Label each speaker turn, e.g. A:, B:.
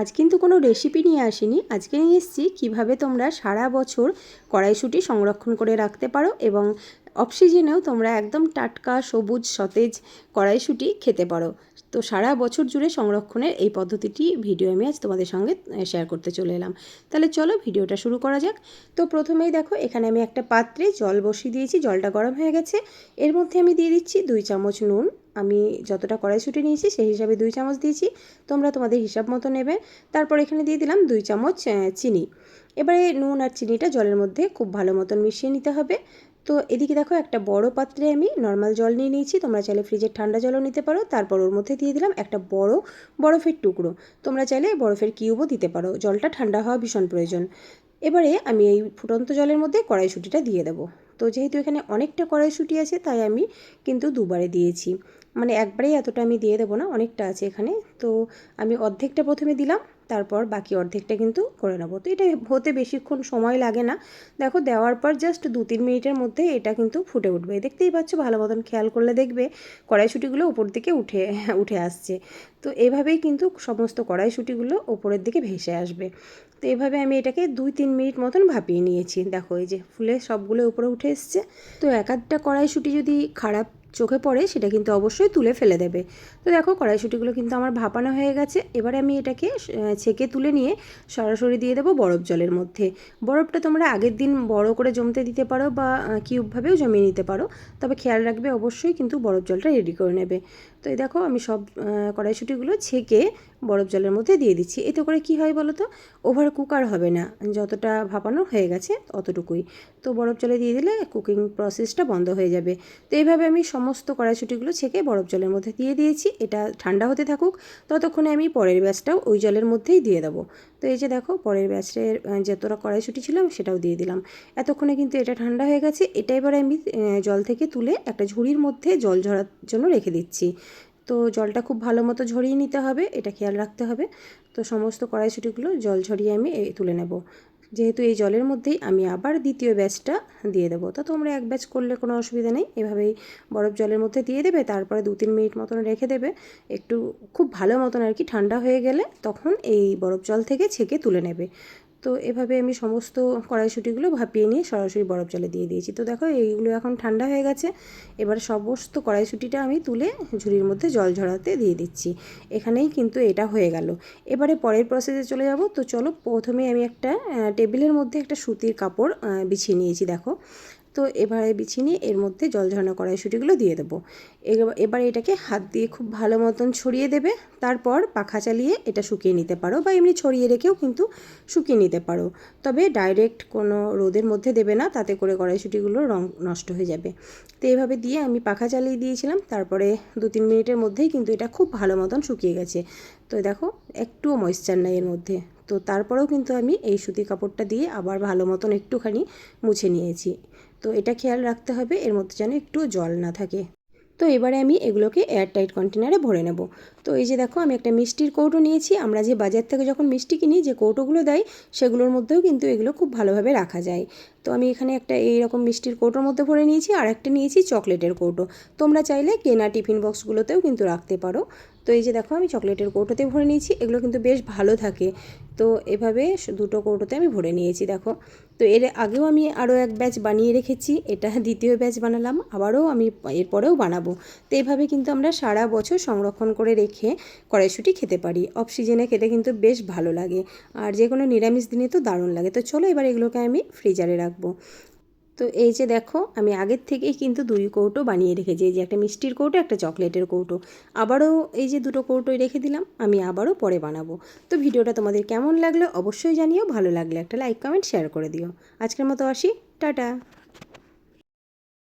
A: আজ কিন্তু কোনো রেসিপি নিয়ে আসিনি। আজকে নিয়ে এসেছি কীভাবে তোমরা সারা বছর কড়াইশুঁটি সংরক্ষণ করে রাখতে পারো এবং অক্সিজেনেও তোমরা একদম টাটকা, সবুজ, সতেজ কড়াইশুঁটি খেতে পারো। তো সারা বছর জুড়ে সংরক্ষণের এই পদ্ধতিটি ভিডিও আমি আজ তোমাদের সঙ্গে শেয়ার করতে চলে এলাম। তাহলে চলো ভিডিওটা শুরু করা যাক। তো প্রথমেই দেখো, এখানে আমি একটা পাত্রে জল বসিয়ে দিয়েছি, জলটা গরম হয়ে গেছে। এর মধ্যে আমি দিয়ে দিচ্ছি দুই চামচ নুন। আমি যতটা কড়াইশুঁটি নিয়েছি সেই হিসাবে দুই চামচ দিয়েছি। তোমরা তোমাদের হিসাব মতো নেবে। তারপর এখানে দিয়ে দিলাম দুই চামচ চিনি। এবারে নুন আর চিনিটা জলের মধ্যে খুব ভালো মতন মিশিয়ে নিতে হবে। তো এদিকে দেখো একটা বড় পাত্রে আমি নর্মাল জল নিয়ে নিয়েছি। তোমরা চাইলে ফ্রিজের ঠান্ডা জলও নিতে পারো। তারপর ওর মধ্যে দিয়ে দিলাম একটা বড় বরফের টুকরো। তোমরা চাইলে বরফের কিউবও দিতে পারো। জলটা ঠান্ডা হওয়া ভীষণ প্রয়োজন। এবারে আমি এই ফুটন্ত জলের মধ্যে কড়াইশুঁটিটা দিয়ে দেবো। তো যেহেতু এখানে অনেকটা কড়াইশুঁটি আছে, তাই আমি কিন্তু দুবারে দিয়েছি। মানে একবারেই এতটা আমি দিয়ে দেবো না, অনেকটা আছে এখানে। তো আমি অর্ধেকটা প্রথমে দিলাম। তারপর বাকি অর্ধেকটা কিন্তু করে নেব। তো এটা হতে বেশিক্ষণ সময় লাগে না। দেখো, দেওয়ার পর জাস্ট দু তিন মিনিটের মধ্যে এটা কিন্তু ফুটে উঠবে। দেখতেই পাচ্ছ, ভালো মতন খেয়াল করলে দেখবে কড়াইশুটিগুলো উপর দিকে উঠে উঠে আসছে। তো এভাবেই কিন্তু সমস্ত কড়াইশুটিগুলো ওপরের দিকে ভেসে আসবে। তো এভাবে আমি এটাকে দুই তিন মিনিট মতন ভাপিয়ে নিয়েছি। দেখো, এই যে ফুলে সবগুলো উপরে উঠে এসছে। তো এক আধটা কড়াইশুটি যদি খারাপ চোখে পড়ে সেটা কিন্তু অবশ্যই তুলে ফেলে দেবে। তো দেখো, কড়াইশুটিগুলো কিন্তু আমার ভাপানো হয়ে গেছে। এবারে আমি এটাকে ছেঁকে তুলে নিয়ে সরাসরি দিয়ে দেবো বরফ জলের মধ্যে। বরফটা তোমরা আগের দিন বড় করে জমতে দিতে পারো বা কিউবভাবেও জমিয়ে নিতে পারো। তবে খেয়াল রাখবে, অবশ্যই কিন্তু বরফ জলটা রেডি করে নেবে। তো এই দেখো, আমি সব কড়াইশুটিগুলো ছেঁকে বরফ জলের মধ্যে দিয়ে দিচ্ছি। এতে করে কি হয় বলো তো ওভার কুকার হবে না। যতটা ভাপানো হয়ে গেছে অতটুকুই তো বরফ জলে দিয়ে দিলে কুকিং প্রসেসটা বন্ধ হয়ে যাবে। তো এইভাবে আমি সমস্ত কড়াইশুটিগুলো ছেঁকে বরফ জলের মধ্যে দিয়ে দিয়েছি। এটা ঠান্ডা হতে থাকুক। ততক্ষণে আমি পরের ব্যাচটাও ওই জলের মধ্যেই দিয়ে দেবো। তো এই যে দেখো, পরের ব্যাচের যতটা কড়াইশুটি ছিল সেটাও দিয়ে দিলাম। এতক্ষণে কিন্তু এটা ঠান্ডা হয়ে গেছে। এটা এবারে আমি জল থেকে তুলে একটা ঝুড়ির মধ্যে জল ঝরার জন্য রেখে দিচ্ছি। তো জলটা খুব ভালো মতো ঝরিয়ে নিতে হবে, এটা খেয়াল রাখতে হবে। তো সমস্ত কড়াইশুটিগুলো জল ঝরিয়ে আমি তুলে নেব। যেহেতু এই জলের মধ্যেই আমি আবার দ্বিতীয় ব্যাচটা দিয়ে দেবো। তো তোমরা এক ব্যাচ করলে কোনো অসুবিধা নেই, এভাবেই বরফ জলের মধ্যে দিয়ে দেবে, তারপরে দু তিন মিনিট মতন রেখে দেবে। একটু খুব ভালো মতন আর কি ঠান্ডা হয়ে গেলে তখন এই বরফ জল থেকে ছেঁকে তুলে নেবে। তো এভাবে আমি সমস্ত কড়াইশুটিগুলো ভাপিয়ে নিয়ে সরাসরি বরফ জলে দিয়ে দিয়েছি। তো দেখো এইগুলো এখন ঠান্ডা হয়ে গেছে। এবার সমস্ত কড়াইশুটিটা আমি তুলে ঝুড়ির মধ্যে জল ঝরাতে দিয়ে দিচ্ছি। এখানেই কিন্তু এটা হয়ে গেল। এবারে পরের প্রসেসে চলে যাব। তো চলো প্রথমে আমি একটা টেবিলের মধ্যে একটা সুতির কাপড় বিছিয়ে নিয়েছি দেখো। তো এবারে বিছিয়ে নিয়ে এর মধ্যে জল ঝরানো কড়াইশুটিগুলো দিয়ে দেবো। এবার এটাকে হাত দিয়ে খুব ভালো মতন ছড়িয়ে দেবে। তারপর পাখা চালিয়ে এটা শুকিয়ে নিতে পারো বা এমনি ছড়িয়ে রেখেও কিন্তু শুকিয়ে নিতে পারো। তবে ডাইরেক্ট কোনো রোদের মধ্যে দেবে না, তাতে করে কড়াইশুটিগুলোর রং নষ্ট হয়ে যাবে। তো এইভাবে দিয়ে আমি পাখা চালিয়ে দিয়েছিলাম, তারপরে দু তিন মিনিটের মধ্যেই কিন্তু এটা খুব ভালো মতন শুকিয়ে গেছে। তো দেখো, একটুও ময়েশ্চার নাই এর মধ্যে। তো তারপরেও কিন্তু আমি এই সুতি কাপড়টা দিয়ে আবার ভালো মতন একটুখানি মুছে নিয়েছি। তো এটা খেয়াল রাখতে হবে, এর মধ্যে যেন একটু জল না থাকে। তো এবারে আমি এগুলোকে এয়ারটাইট কন্টেনারে ভরে নেব। তো এই যে দেখো, আমি একটা মিষ্টির কৌটো নিয়েছি। আমরা যে বাজার থেকে যখন মিষ্টি কিনি, যে কৌটোগুলো দেয়, সেগুলোর মধ্যেও কিন্তু এগুলো খুব ভালোভাবে রাখা যায়। তো আমি এখানে একটা এই রকম মিষ্টির কৌটোর মধ্যে ভরে নিয়েছি। আর একটা নিয়েছি চকলেটের কৌটো। তোমরা চাইলে কেনা টিফিন বক্সগুলোতেও কিন্তু রাখতে পারো। তো এই যে দেখো আমি চকলেটের কৌটোতে ভরে নিয়েছি, এগুলো কিন্তু বেশ ভালো থাকে। তো এভাবে দুটো কৌটোতে আমি ভরে নিয়েছি, দেখো। তো এর আগেও আমি আরও এক ব্যাচ বানিয়ে রেখেছি, এটা দ্বিতীয় ব্যাচ বানালাম, আবারও আমি এরপরেও বানাবো। তো এইভাবে কিন্তু আমরা সারা বছর সংরক্ষণ করে রেখে কড়াইশুটি খেতে পারি। অফ খেতে কিন্তু বেশ ভালো লাগে। আর যে কোনো নিরামিষ দিনে তো দারুণ লাগে। তো চলো এবার এগুলোকে আমি ফ্রিজারে রাখব। তো এই যে দেখো, আমি আগের থেকেই কিন্তু দুই কৌটো বানিয়ে রেখেছি। এই যে একটা মিষ্টির কৌটো, একটা চকলেটের কৌটো। আবারও এই যে দুটো কৌটোই রেখে দিলাম, আমি আবারও পরে বানাবো। তো ভিডিওটা তোমাদের কেমন লাগল অবশ্যই জানিও, ভালো লাগলে একটা লাইক, কমেন্ট, শেয়ার করে দিও। আজকের মতো আসি, টাটা।